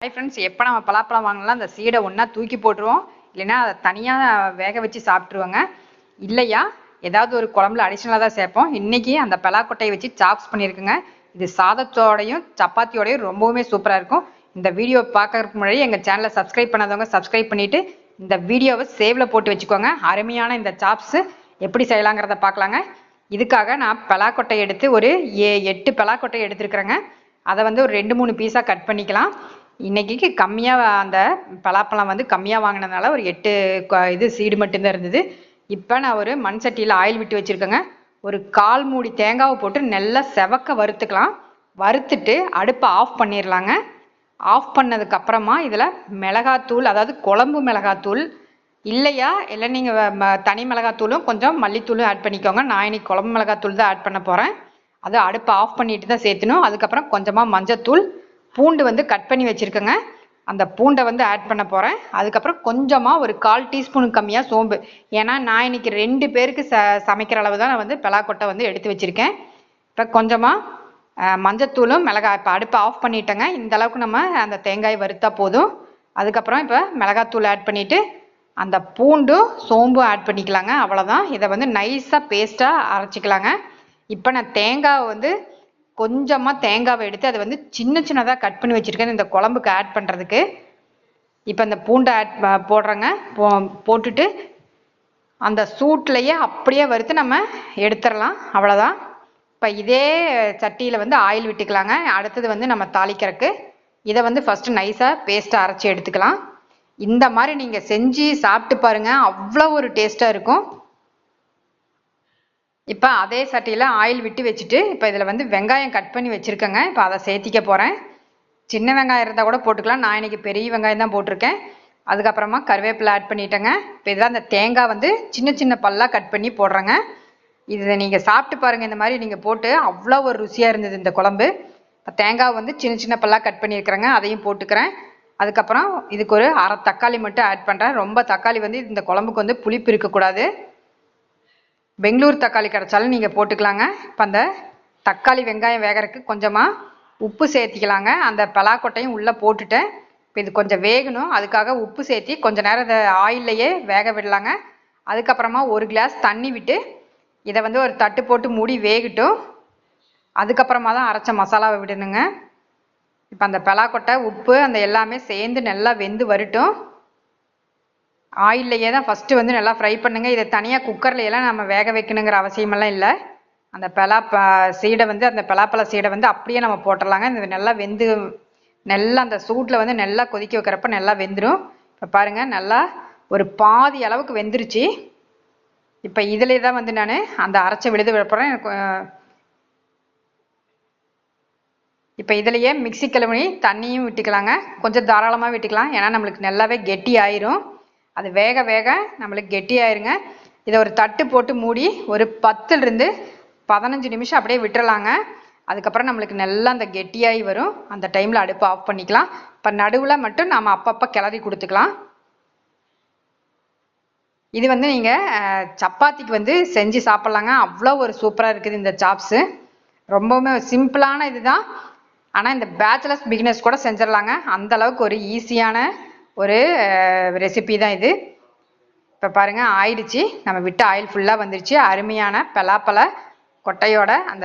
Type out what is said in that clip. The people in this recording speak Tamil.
ஹாய் ஃப்ரெண்ட்ஸ் எப்போ நம்ம பலாப்பழம் வாங்கினாலும் அந்த சீடை ஒன்றா தூக்கி போட்டுருவோம். இல்லைன்னா அதை தனியாக வேக வச்சு சாப்பிட்ருவாங்க இல்லையா? ஏதாவது ஒரு குழம்புல அடிஷ்னலாக தான் சேர்ப்போம். இன்றைக்கி அந்த பலாக்கொட்டையை வச்சு சாப்ஸ் பண்ணியிருக்குங்க. இது சாதத்தோடையும் சப்பாத்தியோடையும் ரொம்பவுமே சூப்பராக இருக்கும். இந்த வீடியோ பார்க்கறதுக்கு முன்னாடி எங்கள் சேனலை சப்ஸ்கிரைப் பண்ணாதவங்க சப்ஸ்கிரைப் பண்ணிவிட்டு இந்த வீடியோவை சேவில் போட்டு வச்சுக்கோங்க. அருமையான இந்த சாப்ஸு எப்படி செய்யலாங்கிறத பார்க்கலாங்க. இதுக்காக நான் பலாக்கொட்டை எடுத்து ஒரு ஏ எட்டு பலாக்கொட்டை எடுத்துருக்குறேங்க. அதை வந்து ஒரு ரெண்டு மூணு பீஸாக கட் பண்ணிக்கலாம். இன்னைக்கு கம்மியாக அந்த பலாப்பழம் வந்து கம்மியாக வாங்கினதுனால ஒரு எட்டு இது சீடு மட்டும்தான் இருந்தது. இப்போ நான் ஒரு மண் சட்டியில் ஆயில் விட்டு வச்சுருக்கேங்க. ஒரு கால் மூடி தேங்காவை போட்டு நல்லா செவக்க வறுத்துக்கலாம். வறுத்துட்டு அடுப்பை ஆஃப் பண்ணிடலாங்க ஆஃப் பண்ணதுக்கப்புறமா இதில் மிளகாத்தூள் அதாவது குழம்பு மிளகாத்தூள் இல்லையா? இல்லை நீங்கள் தனி மிளகாத்தூளும் கொஞ்சம் மல்லித்தூளும் ஆட் பண்ணிக்கோங்க. நான் இன்னைக்கு குழம்பு மிளகாத்தூள் தான் ஆட் பண்ண போகிறேன் அது அடுப்பை ஆஃப் பண்ணிட்டு தான் சேர்த்துணும். அதுக்கப்புறம் கொஞ்சமாக மஞ்சத்தூள் பூண்டு வந்து கட் பண்ணி வச்சுருக்கேங்க. அந்த பூண்டை வந்து ஆட் பண்ண போகிறேன் அதுக்கப்புறம் கொஞ்சமாக ஒரு கால் டீஸ்பூனுக்கு கம்மியாக சோம்பு. ஏன்னா நான் இன்னைக்கு ரெண்டு பேருக்கு ச சமைக்கிற அளவு தான் நான் வந்து பலாக்கொட்டை வந்து எடுத்து வச்சுருக்கேன். இப்போ கொஞ்சமாக மஞ்சத்தூளும் மிளகாய் இப்போ அடுப்பை ஆஃப் பண்ணிட்டேங்க. இந்த அளவுக்கு நம்ம அந்த தேங்காய் வறுத்தா போதும். அதுக்கப்புறம் இப்போ மிளகாத்தூள் ஆட் பண்ணிவிட்டு அந்த பூண்டும் சோம்பும் ஆட் பண்ணிக்கலாங்க. அவ்வளோதான் இதை வந்து நைஸாக பேஸ்ட்டாக அரைச்சிக்கலாங்க. இப்போ நான் தேங்காவை வந்து கொஞ்சமாக தேங்காவை எடுத்து அதை வந்து சின்ன சின்னதாக கட் பண்ணி வச்சுருக்கேன். இந்த குழம்புக்கு ஆட் பண்ணுறதுக்கு இப்போ இந்த பூண்டை ஆட் போடுறேங்க. போ போட்டுட்டு அந்த சூட்லேயே அப்படியே வறுத்து நம்ம எடுத்துடலாம். அவ்வளோதான் இப்போ இதே சட்டியில் வந்து ஆயில் விட்டுக்கலாங்க. அடுத்தது வந்து நம்ம தாளிக்கிறதுக்கு. இதை வந்து ஃபஸ்ட்டு நைஸாக பேஸ்ட்டை அரைச்சி எடுத்துக்கலாம். இந்த மாதிரி நீங்கள் செஞ்சு சாப்பிட்டு பாருங்கள் அவ்வளோ ஒரு டேஸ்ட்டாக இருக்கும். இப்போ அதே சட்டியில் ஆயில் விட்டு வச்சுட்டு இப்போ இதில் வந்து வெங்காயம் கட் பண்ணி வச்சுருக்கேங்க. இப்போ அதை சேர்த்திக்க போகிறேன் சின்ன வெங்காயம் இருந்தால் கூட போட்டுக்கலாம். நான் இன்றைக்கி பெரிய வெங்காயம் தான் போட்டிருக்கேன். அதுக்கப்புறமா கருவேப்பிலை ஆட் பண்ணிட்டேங்க. இப்போ இதெல்லாம் அந்த தேங்காய் வந்து சின்ன சின்ன பல்லாக கட் பண்ணி போடுறேங்க. இதை நீங்கள் சாப்பிட்டு பாருங்கள் இந்த மாதிரி நீங்கள் போட்டு அவ்வளோ ஒரு ருசியாக இருந்தது இந்த குழம்பு. இப்போ தேங்காய் வந்து சின்ன சின்ன பல்லாக கட் பண்ணியிருக்கிறேங்க. அதையும் போட்டுக்கிறேன். அதுக்கப்புறம் இதுக்கு ஒரு அரை தக்காளி மட்டும் ஆட் பண்ணுறேன் ரொம்ப தக்காளி வந்து இந்த குழம்புக்கு வந்து புளிப்பு இருக்கக்கூடாது. பெங்களூர் தக்காளி கிடைச்சாலும் நீங்கள் போட்டுக்கலாங்க. இப்போ அந்த தக்காளி வெங்காயம் வேகறதுக்கு கொஞ்சமாக உப்பு சேர்த்திக்கலாங்க. அந்த பலாக்கொட்டையும் உள்ளே போட்டுட்டேன். இப்போ இது கொஞ்சம் வேகணும். அதுக்காக உப்பு சேர்த்தி கொஞ்சம் நேரம் இதை ஆயில்லையே வேக விடலாங்க. அதுக்கப்புறமா ஒரு கிளாஸ் தண்ணி விட்டு இதை வந்து ஒரு தட்டு போட்டு மூடி வேகட்டும். அதுக்கப்புறமா தான் அரைச்ச மசாலாவை விடணுங்க. இப்போ அந்த பலாக்கொட்டை உப்பு அந்த எல்லாமே சேர்ந்து நல்லா வெந்து வரட்டும். ஆயில்லையே தான் ஃபஸ்ட்டு வந்து நல்லா ஃப்ரை பண்ணுங்கள் இதை தனியாக குக்கரில் எல்லாம் நம்ம வேக வைக்கணுங்கிற அவசியமெல்லாம் இல்லை. அந்த பலாப்ப சீடை வந்து அந்த பலாப்பழ சீடை வந்து அப்படியே நம்ம போட்டுடலாங்க. இந்த நல்லா வெந்து நல்லா அந்த சூட்டில் வந்து நல்லா கொதிக்க வைக்கிறப்ப நல்லா வெந்துடும் இப்போ பாருங்கள் நல்லா ஒரு பாதி அளவுக்கு வெந்துருச்சு. இப்போ இதிலே தான் வந்து நான் அந்த அரைச்ச விழுது விழப்புறேன் எனக்கு இப்போ இதுலேயே மிக்ஸி கிளம்பி தண்ணியும் விட்டுக்கலாங்க. கொஞ்சம் தாராளமாக விட்டுக்கலாம். ஏன்னா நம்மளுக்கு நல்லாவே கெட்டி ஆயிரும் அது வேக வேக நம்மளுக்கு கெட்டியாயிருங்க. இதை ஒரு தட்டு போட்டு மூடி ஒரு பத்துலேருந்து பதினஞ்சு நிமிஷம் அப்படியே விட்டுறலாங்க. அதுக்கப்புறம் நம்மளுக்கு நல்லா அந்த கெட்டியாகி வரும். அந்த டைமில் அடுப்பை ஆஃப் பண்ணிக்கலாம். இப்போ நடுவில் மட்டும் நாம் அப்பப்போ கிளறி கொடுத்துக்கலாம். இது வந்து நீங்கள் சப்பாத்திக்கு வந்து செஞ்சு சாப்பிட்லாங்க. அவ்வளோ ஒரு சூப்பராக இருக்குது இந்த சாப்ஸு ரொம்பவுமே சிம்பிளான இதுதான். ஆனால் இந்த பேச்சுலர்ஸ் பிகினர்ஸ் கூட செஞ்சிடலாங்க. அந்த அளவுக்கு ஒரு ஈஸியான ஒரு ரெசிபி தான் இது. இப்போ பாருங்கள் ஆயிடுச்சு. நம்ம விட்ட ஆயில் ஃபுல்லாக வந்துருச்சு. அருமையான பலாப்பழ கொட்டையோட அந்த